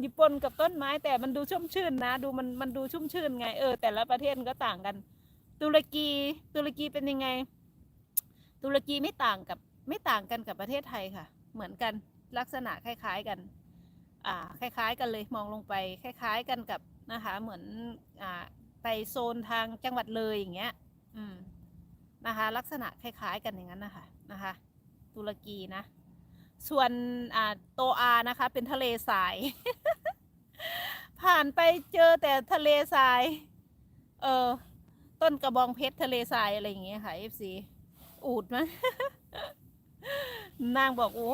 อยู่ปนกับต้นไม้ แต่มันดูชุ่มชื่นนะ ดูมันมันดูชุ่มชื่นไงเออแต่ละประเทศก็ต่างกัน ตุรกีตุรกีเป็นยังไง ตุรกีไม่ต่างกับไม่ต่างกันกับประเทศไทยค่ะ เหมือนกันลักษณะคล้าย ๆกัน อ่า คล้าย ๆ กันเลยมองลงไป คล้าย ๆ กันกับนะคะ เหมือนอ่าไปโซนทางจังหวัดเลยอย่างเงี้ย อืมนะคะ ลักษณะคล้าย ๆ กันอย่างนั้นนะคะนะคะ ตุรกีนะ ส่วนอ่าโตอานะคะ เป็นทะเลทราย ผ่านไปเจอแต่ทะเลทราย เออ ต้นกระบองเพชรทะเลทรายอะไรอย่างเงี้ยค่ะ FC อูดมั้งนางบอกโอ้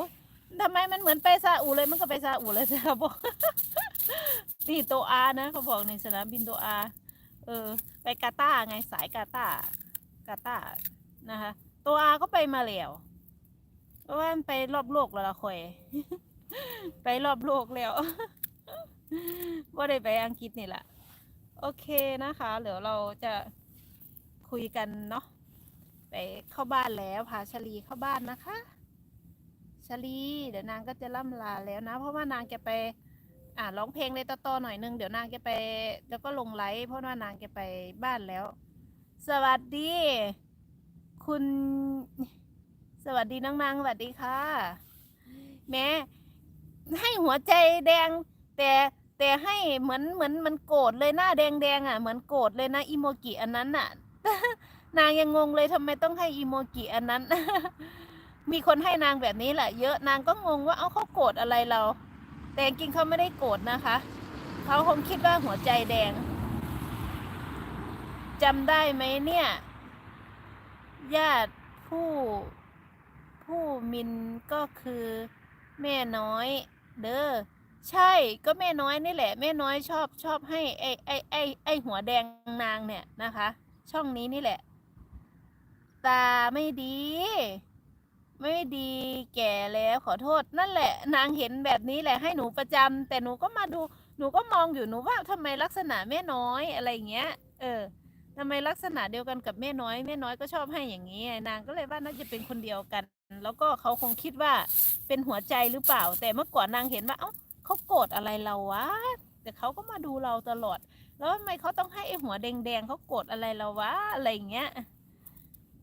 ทำไมมันเหมือนไปซาอุเลยมันก็ไปซาอุเลยจ้ะบอกนี่โตอานะเขาบอกในสนามบินโตอาเออ ไปกาตาไงสายกาตากาตานะคะโตอาก็ไปมาแล้วเพราะว่ามันไปรอบโลกแล้วละคอยไปรอบโลกแล้ว ว่าได้ไปอังกฤษนี่แหละ โอเคนะคะเดี๋ยวเราจะคุยกันเนาะไปเข้าบ้านแล้วพาชลีเข้าบ้านนะคะชลีเดี๋ยวนางก็จะล่ำลาแล้วนะ เพราะว่านางจะไป อ่าร้องเพลงเลยต่อหน่อยนึงเดี๋ยวนางจะไป แล้วก็ลงไลฟ์เพราะว่านางจะไปบ้านแล้ว สวัสดี คุณ สวัสดีน้องนางสวัสดีค่ะ แม่ให้หัวใจแดง แต่แต่ให้เหมือนเหมือนมันโกรธเลยหน้าแดงแดงๆอะเหมือนโกรธเลยนะอีโมกิอันนั้นน่ะ นางยังงงเลยทำไมต้องให้อีโมกิอันนั้น มีคนให้นางแบบนี้แหละเยอะนางก็งงว่าเอาเขาโกรธอะไรเรา แต่จริงเขาไม่ได้โกรธนะคะเขาคงคิดว่าหัวใจแดงจำได้ไหมเนี่ย ญาติผู้ผู้มินก็คือแม่น้อย เด้อ ใช่ก็แม่น้อยนี่แหละ แม่น้อยชอบชอบให้ไอไอไอไอหัวแดงนางเนี่ยนะคะ ช่องนี้นี่แหละ ตาไม่ดี ไม่ดีแก่แล้วขอโทษนั่นแหละ นางเห็นแบบนี้แหละให้หนูประจำแต่หนูก็มาดูหนูก็มองอยู่หนูว่าทำไมลักษณะแม่น้อยอะไรเงี้ย เออทำไมลักษณะเดียวกันกับแม่น้อยแม่น้อยก็ชอบให้อย่างนี้นางก็เลยว่าน่าจะเป็นคนเดียวกัน แล้วก็เขาคงคิดว่าเป็นหัวใจหรือเปล่า แต่เมื่อก่อนนางเห็นว่าเอ้า เขาโกรธอะไรเราวะแต่เขาก็มาดูเราตลอด แล้วทำไมเขาต้องให้ไอหัวแดงๆเขาโกรธอะไรเราวะอะไรอย่างเงี้ย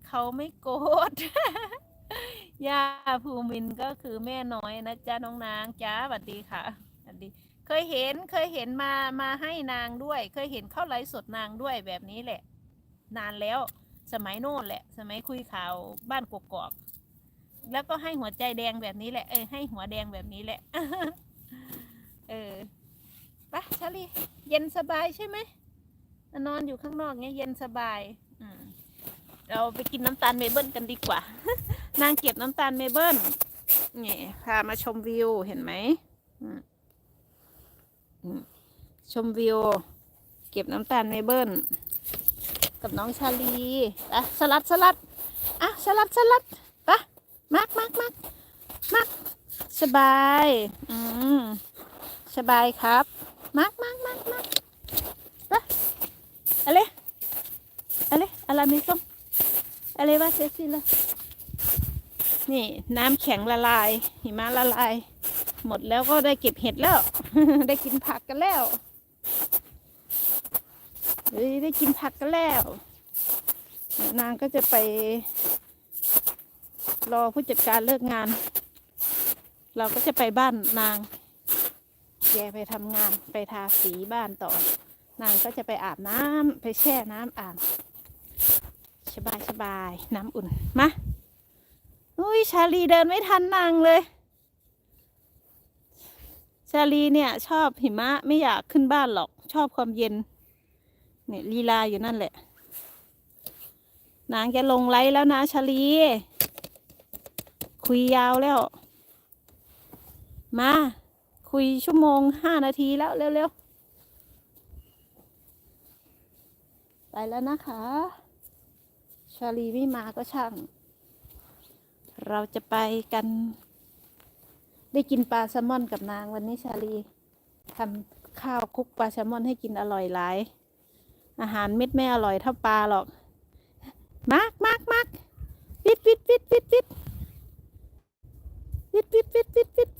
เขาไม่โกรธย่าภูมินก็คือแม่น้อยนะจ๊ะน้องนางจ้าสวัสดีค่ะสวัสดี เคยเห็นเคยเห็นมามาให้นางด้วย เคยเห็นเข้าไลฟ์สดนางด้วยแบบนี้แหละ นานแล้วสมัยโน่นแหละ สมัยคุยข่าวบ้านกกอกแล้วก็ให้หัวใจแดงแบบนี้แหละเออให้หัวแดงแบบนี้แหละ ปะชาลีเย็นสบายใช่ไหมนอนอยู่ข้างนอกเนี้ยเย็นสบายเราไปกินน้ำตาลเมเบิลกันดีกว่า นางเก็บน้ำตาลเมเบิลนี่พามาชมวิวเห็นไหมชมวิว เก็บน้ำตาลเมเบิลกับน้องชาลีอะสลัดสลัดอะสลัดสลัดไปะมักมักมักมักสบาย อืม สบายครับ มักมักมักมักไปอะไรอะไรอะไรไม่ส้มอะไรวะเซซี่ละนี่น้ำแข็งละลาย หิมะละลาย หมดแล้วก็ได้เก็บเห็ดแล้ว ได้กินผักกันแล้วเฮ้ยได้กินผักกันแล้ว นางก็จะไป รอผู้จัดการเลิกงาน เราก็จะไปบ้านนาง แกไปทำงานไปทาสีบ้านต่อ นางก็จะไปอาบน้ำไปแช่น้ำอาบสบายสบายน้ำอุ่น มาอุ้ยชาลีเดินไม่ทันนางเลย ชาลีเนี่ย ชอบหิมะไม่อยากขึ้นบ้านหรอก ชอบความเย็น เนี่ยลีลาอยู่นั่นแหละ นางจะลงไลฟ์แล้วนะชาลี คุยยาวแล้ว มา คุยชั่วโมงห้านาทีแล้วเร็วๆ ไปแล้วนะคะ ชาลีไม่มาก็ช่าง เราจะไปกัน ได้กินปลาแซลมอนกับนางวันนี้ชาลีทำข้าวคลุกปลาแซลมอนให้กินอร่อยหลาย อาหารเม็ดไม่อร่อยเท่าปลาหรอก มากมากมากวิดวิดวิดวิดวิดวิดวิดวิดวิดวิด